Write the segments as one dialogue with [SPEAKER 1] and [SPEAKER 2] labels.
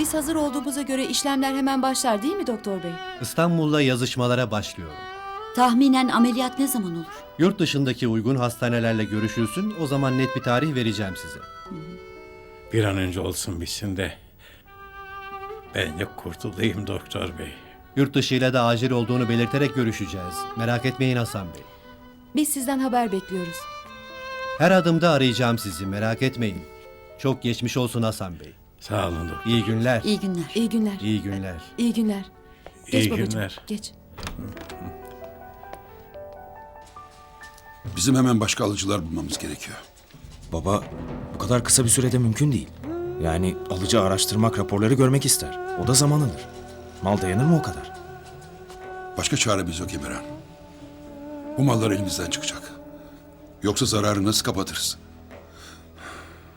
[SPEAKER 1] Biz hazır olduğumuza göre işlemler hemen başlar değil mi doktor bey?
[SPEAKER 2] İstanbul'la yazışmalara başlıyorum.
[SPEAKER 3] Tahminen ameliyat ne zaman olur?
[SPEAKER 2] Yurt dışındaki uygun hastanelerle görüşülsün, o zaman net bir tarih vereceğim size.
[SPEAKER 4] Bir an önce olsun bitsin de ben de kurtulayım doktor bey.
[SPEAKER 2] Yurt dışıyla da acil olduğunu belirterek görüşeceğiz. Merak etmeyin Hasan Bey.
[SPEAKER 1] Biz sizden haber bekliyoruz.
[SPEAKER 2] Her adımda arayacağım sizi, merak etmeyin. Çok geçmiş olsun Hasan Bey.
[SPEAKER 4] Sağ olun doktor.
[SPEAKER 2] İyi günler.
[SPEAKER 3] İyi günler.
[SPEAKER 1] İyi günler.
[SPEAKER 2] İyi günler.
[SPEAKER 1] İyi günler. Geç
[SPEAKER 4] İyi
[SPEAKER 1] babacığım.
[SPEAKER 4] günler.
[SPEAKER 1] Geç.
[SPEAKER 5] Bizim hemen başka alıcılar bulmamız gerekiyor.
[SPEAKER 6] Baba bu kadar kısa bir sürede mümkün değil. Yani alıcı araştırmak, raporları görmek ister. O da zaman alır. Mal dayanır mı o kadar?
[SPEAKER 5] Başka çaremiz yok Emirhan. Bu mallar elimizden çıkacak. Yoksa zararı nasıl kapatırız?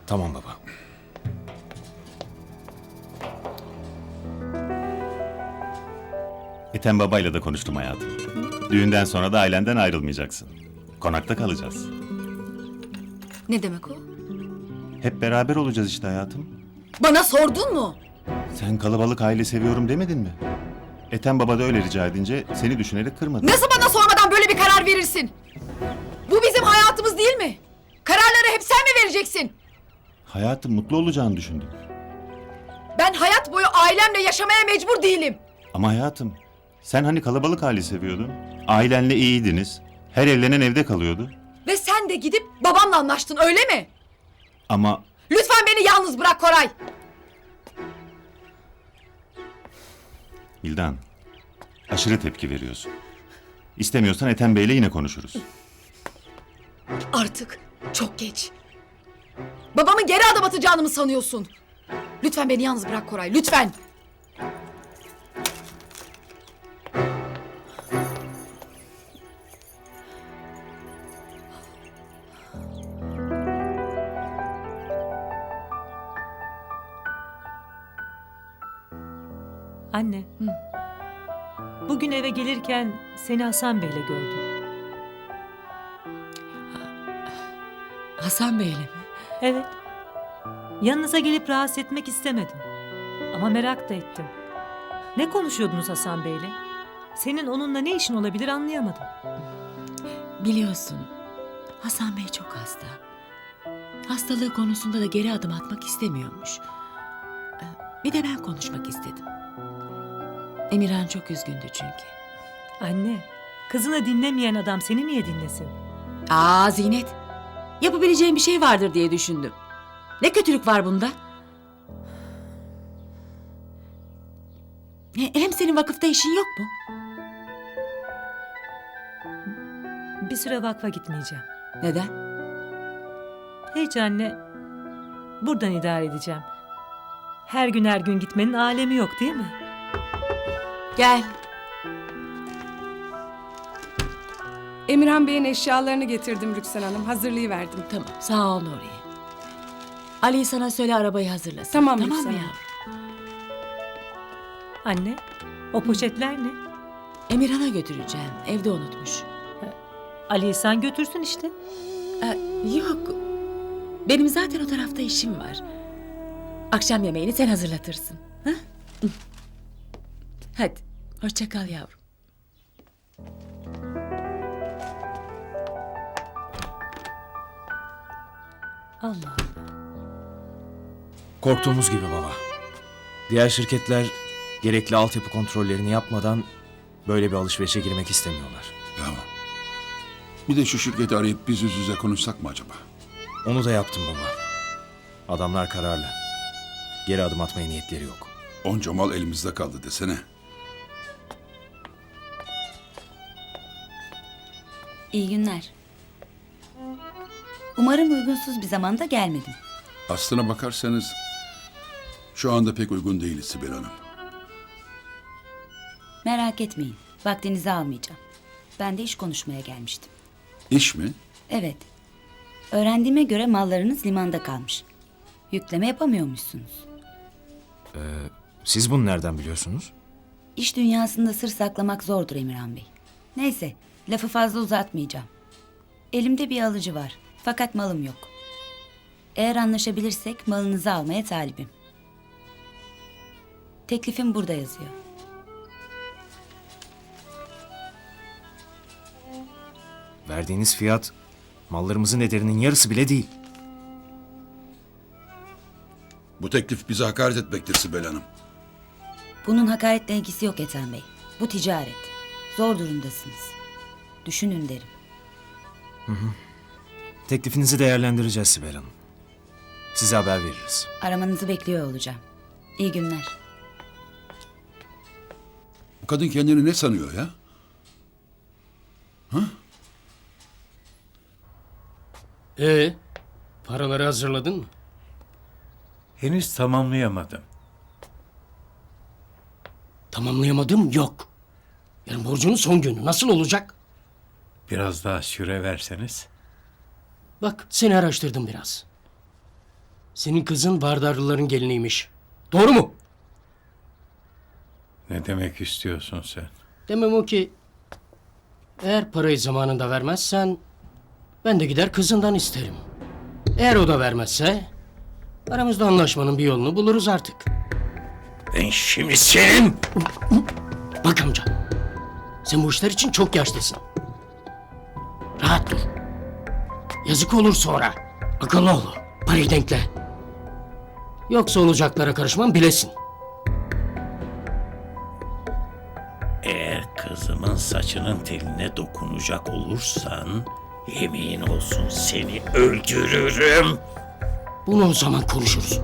[SPEAKER 6] Tamam baba.
[SPEAKER 7] Ethem babayla da konuştum hayatım. Düğünden sonra da ailenden ayrılmayacaksın. Konakta kalacağız.
[SPEAKER 3] Ne demek o?
[SPEAKER 7] Hep beraber olacağız işte hayatım.
[SPEAKER 3] Bana sordun mu?
[SPEAKER 7] Sen kalabalık aile seviyorum demedin mi? Ethem baba da öyle rica edince seni düşünerek kırmadı.
[SPEAKER 8] Nasıl bana sormadan böyle bir karar verirsin? Bu bizim hayatımız değil mi? Kararları hep sen mi vereceksin?
[SPEAKER 7] Hayatım mutlu olacağını düşündüm.
[SPEAKER 8] Ben hayat boyu ailemle yaşamaya mecbur değilim.
[SPEAKER 7] Ama hayatım sen hani kalabalık aile seviyordun. Ailenle iyiydiniz. Her evlenen evde kalıyordu.
[SPEAKER 8] Ve sen de gidip babamla anlaştın öyle mi?
[SPEAKER 7] Ama
[SPEAKER 8] Lütfen beni yalnız bırak Koray.
[SPEAKER 7] Bildan aşırı tepki veriyorsun. İstemiyorsan Ethem Bey'le yine konuşuruz.
[SPEAKER 8] Artık çok geç. Babamın geri adım atacağını mı sanıyorsun? Lütfen beni yalnız bırak Koray lütfen.
[SPEAKER 9] Anne. Bugün eve gelirken seni Hasan Bey'le gördüm.
[SPEAKER 3] Hasan Bey'le mi?
[SPEAKER 9] Evet. Yanınıza gelip rahatsız etmek istemedim. Ama merak da ettim. Ne konuşuyordunuz Hasan Bey'le? Senin onunla ne işin olabilir anlayamadım.
[SPEAKER 10] Biliyorsun Hasan Bey çok hasta. Hastalığı konusunda da geri adım atmak istemiyormuş. Ee, Bir de ben konuşmak istedim. Emirhan çok üzgündü çünkü.
[SPEAKER 9] Anne, kızını dinlemeyen adam seni niye dinlesin?
[SPEAKER 10] Aa Zinet. Yapabileceğim bir şey vardır diye düşündüm. Ne kötülük var bunda? He- Hem senin vakıfta işin yok mu?
[SPEAKER 9] Bir süre vakfa gitmeyeceğim.
[SPEAKER 10] Neden?
[SPEAKER 9] Hiç anne. Buradan idare edeceğim. Her gün her gün gitmenin alemi yok değil mi?
[SPEAKER 10] Gel.
[SPEAKER 11] Emirhan Bey'in eşyalarını getirdim Rüksan Hanım. Hazırlayıverdim.
[SPEAKER 10] Tamam sağ ol Nuriye. Ali sana söyle arabayı hazırlasın.
[SPEAKER 11] Tamam,
[SPEAKER 10] tamam
[SPEAKER 11] Rüksan
[SPEAKER 10] mı
[SPEAKER 11] Hanım.
[SPEAKER 9] Anne, o poşetler ne?
[SPEAKER 10] Emirhan'a götüreceğim. Evde unutmuş.
[SPEAKER 9] Ali İhsan götürsün işte.
[SPEAKER 10] Ee, yok. Benim zaten o tarafta işim var. Akşam yemeğini sen hazırlatırsın. Ha? Hadi. Hoşça kal yavrum.
[SPEAKER 9] Allah.
[SPEAKER 6] Korktuğumuz gibi baba. Diğer şirketler gerekli altyapı kontrollerini yapmadan böyle bir alışverişe girmek istemiyorlar.
[SPEAKER 5] Ya bir de şu şirketi arayıp biz yüz yüze konuşsak mı acaba?
[SPEAKER 6] Onu da yaptım baba. Adamlar kararlı. Geri adım atmaya niyetleri yok.
[SPEAKER 5] Onca mal elimizde kaldı desene.
[SPEAKER 3] İyi günler. Umarım uygunsuz bir zamanda gelmedim.
[SPEAKER 5] Aslına bakarsanız şu anda pek uygun değiliz Sibel Hanım.
[SPEAKER 3] Merak etmeyin. Vaktinizi almayacağım. Ben de iş konuşmaya gelmiştim.
[SPEAKER 5] İş mi?
[SPEAKER 3] Evet. Öğrendiğime göre mallarınız limanda kalmış. Yükleme yapamıyormuşsunuz.
[SPEAKER 6] Siz bunu nereden biliyorsunuz?
[SPEAKER 3] İş dünyasında sır saklamak zordur Emirhan Bey. Neyse, lafı fazla uzatmayacağım. Elimde bir alıcı var. Fakat malım yok. Eğer anlaşabilirsek malınızı almaya talibim. Teklifim burada yazıyor.
[SPEAKER 6] Verdiğiniz fiyat mallarımızın ederinin yarısı bile değil.
[SPEAKER 5] Bu teklif bize hakaret etmektir Sibel Hanım.
[SPEAKER 3] Bunun hakaretle ilgisi yok Ethem Bey. Bu ticaret. Zor durumdasınız. Düşünün derim.
[SPEAKER 6] Teklifinizi değerlendireceğiz Sibel Hanım. Size haber veririz.
[SPEAKER 3] Aramanızı bekliyor olacağım. İyi günler.
[SPEAKER 5] Bu kadın kendini ne sanıyor ya?
[SPEAKER 12] Ee, paraları hazırladın mı?
[SPEAKER 4] Henüz tamamlayamadım.
[SPEAKER 12] Tamamlayamadım yok. Yani borcunun son günü nasıl olacak?
[SPEAKER 4] Biraz daha süre verseniz.
[SPEAKER 12] Bak seni araştırdım biraz. Senin kızın Vardarlıların geliniymiş. Doğru mu?
[SPEAKER 4] Ne demek istiyorsun sen?
[SPEAKER 12] Demem o ki eğer parayı zamanında vermezsen ben de gider kızından isterim. Eğer o da vermezse aramızda anlaşmanın bir yolunu buluruz artık.
[SPEAKER 4] Ben şimdi senin...
[SPEAKER 12] Bak amca. Sen bu işler için çok yaşlısın. Rahat dur. Yazık olur sonra. Akıllı ol. Parayı denkle. Yoksa olacaklara karışmam bilesin.
[SPEAKER 4] Eğer kızımın saçının teline dokunacak olursan... Yemin olsun seni öldürürüm.
[SPEAKER 12] Bunu o zaman konuşuruz.